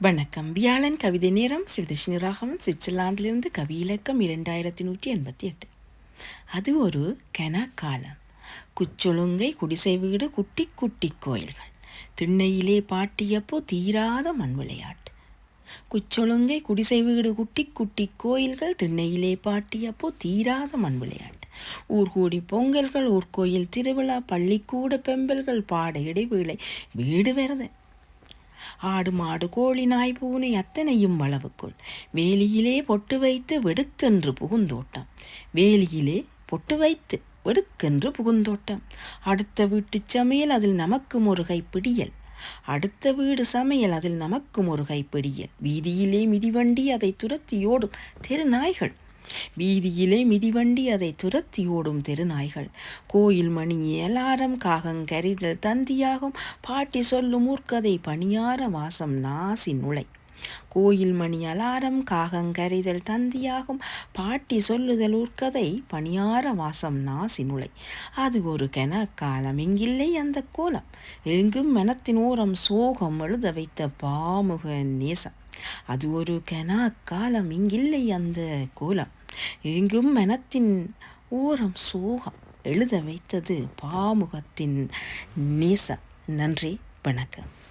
வணக்கம். வியாழன் கவிதை நேரம் சிவதர்ஷினி ராகவன் சுவிட்சர்லாந்திலிருந்து கவி இலக்கம் இரண்டாயிரத்தி நூற்றி எண்பத்தி எட்டு. அது ஒரு கனக்காலம் குச்சொழுங்கை குடிசை வீடு குட்டி குட்டி கோயில்கள். திண்ணையிலே பாட்டியப்போ தீராத மண் விளையாட்டு. குச்சொழுங்கை குடிசை வீடு குட்டி குட்டி கோயில்கள் திண்ணையிலே பாட்டியப்போ தீராத மண் விளையாட்டு. ஊர்கூடி பொங்கல்கள் ஊர்கோயில் திருவிழா பள்ளிக்கூட பெம்பல்கள் பாட இடைவேளை வீடு வரத ஆடு மாடு கோழி நாய் பூனை அத்தனையும் வளவுக்குள். வேலியிலே பொட்டு வைத்து வெடுக்கென்று புகுந்தோட்டம். வேலியிலே பொட்டு வைத்து வெடுக்கென்று புகுந்தோட்டம். அடுத்த வீட்டு சமையல் அதில் நமக்கும் ஒரு கைப்பிடியல். அடுத்த வீடு சமையல் அதில் நமக்கும் ஒரு கைப்பிடியல். வீதியிலே மிதிவண்டி அதை துரத்தியோடும் தெரு நாய்கள் வீதியிலே மிதிவண்டி அதை துரத்தி ஓடும் தெருநாய்கள். கோயில் மணி அலாரம் காகங்கரிதல் தந்தியாகும். பாட்டி சொல்லும் ஊர்க்கதை பணியார வாசம் நாசி நுழை கோயில் மணி அலாரம் காகங்கரிதல் தந்தியாகும். பாட்டி சொல்லுதல் ஊர்க்கதை பணியார வாசம் நாசி நுழை அது ஒரு கென காலம் எங்கில்லை அந்த கோலம். எங்கும் மனத்தின் ஓரம் சோகம் எழுத வைத்த பாமுக நேசம். அது ஒரு கென காலம் இங்கில்லை அந்த கோலம். எங்கும் மனத்தின் ஓரம் சோகம் எழுத வைத்தது பாமுகத்தின் நேச. நன்றி வணக்கம்.